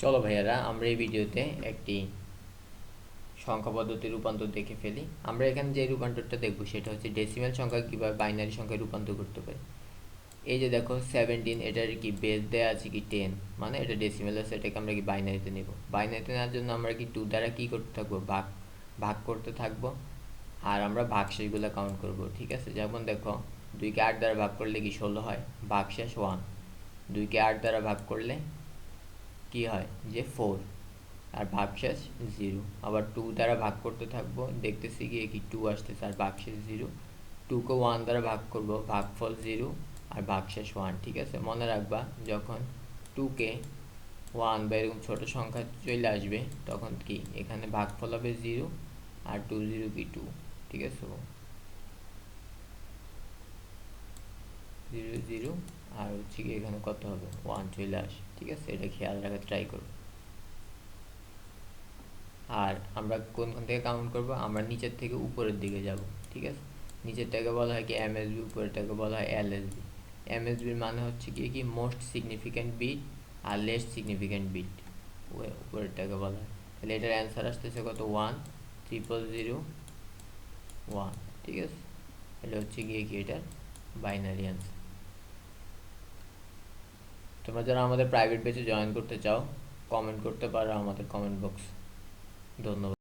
চলো ভাইয়ারা, আমরা এই ভিডিওতে একটি সংখ্যা পদ্ধতির রূপান্তর দেখে ফেলি। আমরা এখানে যে রূপান্তরটা দেখব, সেটা হচ্ছে ডেসিমেল সংখ্যা কীভাবে বাইনারি সংখ্যায় রূপান্তর করতে পারি। এই যে দেখো সেভেন্টিন এটার কি বেস দেওয়া আছে কি টেন মানে এটা ডেসিমেল আছে, এটাকে আমরা কি বাইনারিতে নেব? বাইনারিতে নেওয়ার জন্য আমরা কি টু দ্বারা কি করতে থাকব? ভাগ ভাগ করতে থাকব। আর আমরা ভাগশেষগুলো কাউন্ট করব, ঠিক আছে? যেমন দেখো, দুইকে আট দ্বারা ভাগ করলে কি ষোলো হয়? ভাগশেষ ওয়ান দুইকে আট দ্বারা ভাগ করলে কি হয়? যে ফোর আর ভাগশেষ জিরো আবার টু দ্বারা ভাগ করতে থাকব, দেখতেছি গিয়ে কি টু আসতেছে আর ভাগশেষ জিরো টুকে ওয়ান দ্বারা ভাগ করব, ভাগফল জিরো আর ভাগশেষ ওয়ান ঠিক আছে? মনে রাখবা, যখন টুকে ওয়ান বা এরকম ছোটো সংখ্যা চলে আসবে, তখন কি? এখানে ভাগফল হবে জিরো আর টু জিরো কি টু ঠিক আছে? জিরো জিরো আর হচ্ছে কি এখানে কত হবে? ওয়ান চলে আসে, ঠিক আছে? এটা খেয়াল রাখার ট্রাই করব আর আমরা কোনখান থেকে কাউন্ট করব? আমরা নিচের থেকে উপরের দিকে যাব, ঠিক আছে? নিচেরটাকে বলা হয় কি? এমএসবি উপরেরটাকে বলা হয় এলএসবি এমএসবির মানে হচ্ছে কি কি? মোস্ট সিগনিফিক্যান্ট বিট আর লেস সিগনিফিক্যান্ট বিট উপরেরটাকে বলা হয়। তাহলে এটার অ্যান্সার আসতেছে কত? ওয়ান ট্রিপল জিরো ওয়ান ঠিক আছে? এটা হচ্ছে গিয়ে কি? এটার বাইনারি অ্যান্সার তোমরা যারা আমাদের প্রাইভেট বেচে জয়েন করতে চাও কমেন্ট করতে পারো আমাদের কমেন্ট বক্স ধন্যবাদ।